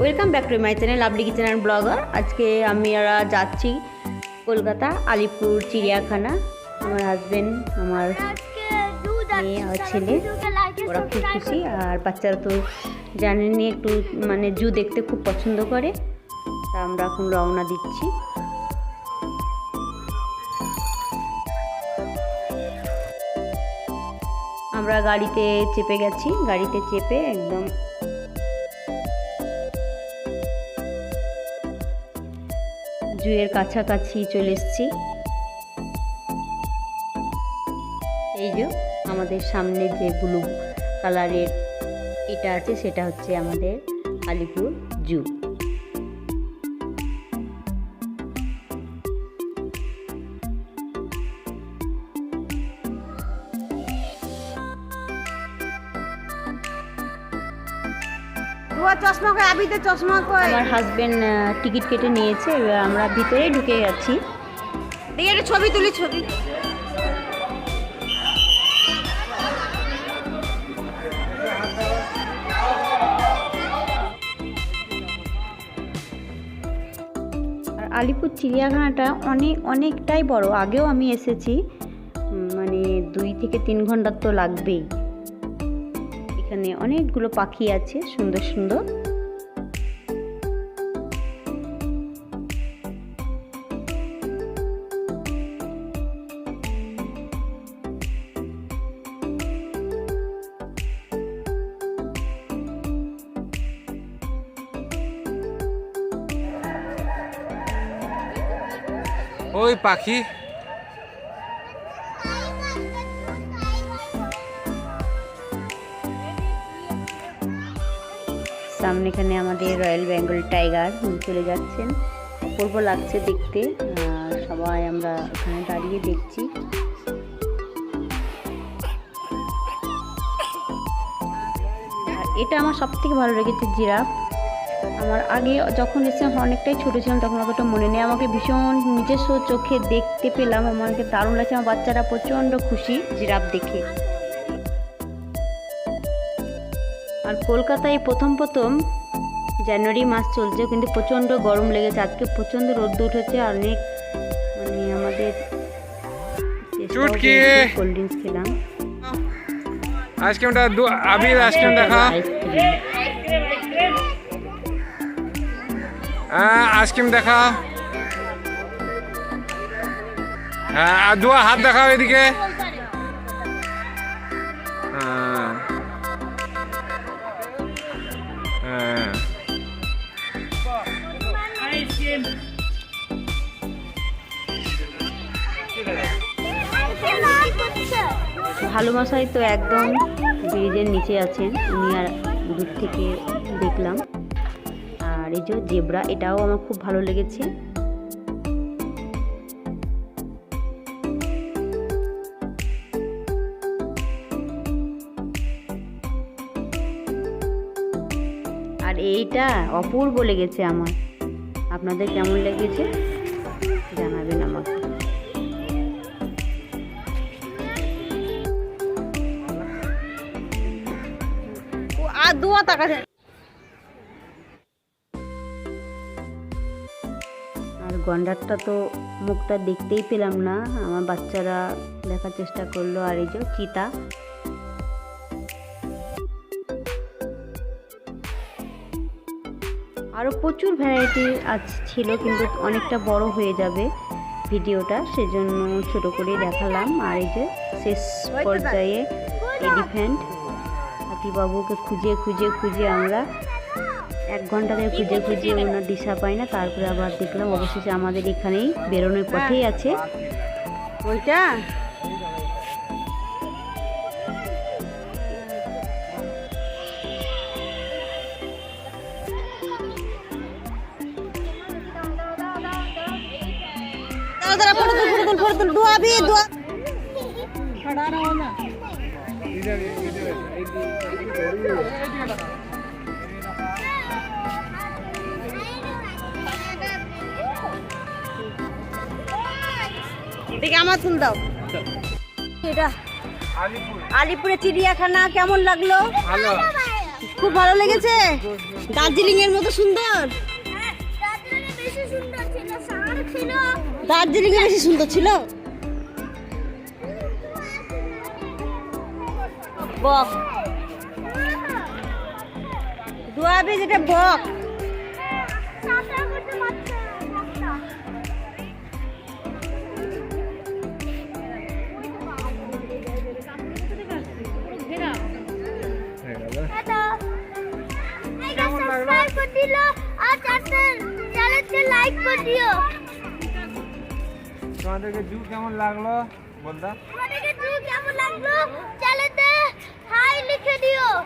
Welcome back to my channel lovely kitchen and blogger আজকে আমি আর যাচ্ছি কলকাতা, আলিপুর, চিড়িয়াখানা। আমার হাজবেন্ড আমার মেয়ে ছেলে। ওরা খুব খুশি আর বাচ্চারা তো জানেনই একটু মানে জু দেখতে খুব পছন্দ করে। তা আমরা এখন রওনা দিচ্ছি। আমরা গাড়িতে চেপে গেছি, গাড়িতে চেপে একদম জুয়ের কাছাকাছি চলে এসছি। এই যে আমাদের সামনে যে ব্লু কালারের এটা আছে, সেটা হচ্ছে আমাদের আলিপুর জু। দুয়া চশমা কই আবিতে চশমা কই? আমার হাজবেন্ড টিকিট কেটে নিয়েছে এবার আমরা ভিতরেই ঢুকে গেছি দেখি একটা ছবি তুলি ছবি। আর আলিপুর চিড়িয়াখানাটা অনেক অনেকটাই বড়। আগেও আমি এসেছি। মানে দুই থেকে তিন ঘণ্টার তো লাগবেই। এখানে অনেকগুলো পাখি আছে সুন্দর সুন্দর। ওই পাখি। সামনে এখানে আমাদের রয়্যাল বেঙ্গল টাইগার চলে যাচ্ছেন। অপূর্ব লাগছে দেখতে। সবাই আমরা এখানে দাঁড়িয়ে দেখছি। এটা আমার সব থেকে ভালো লেগেছে জিরাফ। আমার আগে যখন এসে অনেকটাই ছোটো ছিলাম, তখন অতটা মনে নেই। আমাকে ভীষণ নিজস্ব চোখে দেখতে পেলাম। আমাকে দারুণ লাগছে। আমার বাচ্চারা প্রচণ্ড খুশি জিরাফ দেখে। আর কলকাতায় প্রথম প্রথম জানুয়ারি মাস চলছে কিন্তু প্রচণ্ড গরম লেগেছে। আজকে প্রচণ্ড রোদ উঠেছে আর অনেক মানে আমাদের চুটকি। কোল্ড ড্রিঙ্কস খেলাম। আইসক্রিমটা দু আবির আইসক্রিম দেখা। হ্যাঁ আইসক্রিম দেখা। হ্যাঁ আর দুয়া হাত দেখাও এদিকে হ্যাঁ। ভালোবাসায় তো একদম ব্রিজের নিচে আছেন উনি আর দূর থেকে দেখলাম। আর এই যে জেব্রা, এটাও আমার খুব ভালো লেগেছে। আর এইটা অপূর্ব লেগেছে আমার। আপনাদের কেমন লেগেছে? দুয়া তাকাছে আর গন্ডারটা তো মুখটা দেখতেই পেলাম না। আমার বাচ্চারা দেখার চেষ্টা করল আর এই যে চিতা। আরও প্রচুর ভ্যারাইটি আজ ছিল কিন্তু অনেকটা বড় হয়ে যাবে ভিডিওটা সেজন্য ছোট করে দেখালাম। আর এই যে শেষ পর্যায়ে এলিফ্যান্ট হাতিবাবুকে খুঁজে খুঁজে খুঁজে আমরা এক ঘণ্টা ধরে খুঁজে খুঁজে ওনার দিশা পাই না। তারপরে আবার দেখলাম অবশেষে আমাদের এখানেই বেরোনোর পথেই আছে। ওইটা? দাঁড়া, ফটো তুল, ফটো তুল, ফটো। দেখি আমার তুল দাও। এটা আলিপুর আলিপুরে চিড়িয়াখানা কেমন লাগল? ভালো। খুব ভালো লেগেছে? দার্জিলিং এর মতো সুন্দর? বেশি সুন্দর ছিল সাহার ছিল। দার্জিলিং এ বেশি সুন্দর ছিল? বক। দোয়াবে যেটা বক। তোমাদেরকে জু কেমন লাগল বলদা তোমাদেরকে ভিডিও কেমন লাগল? চ্যানেলতে হাই লিখে দিও।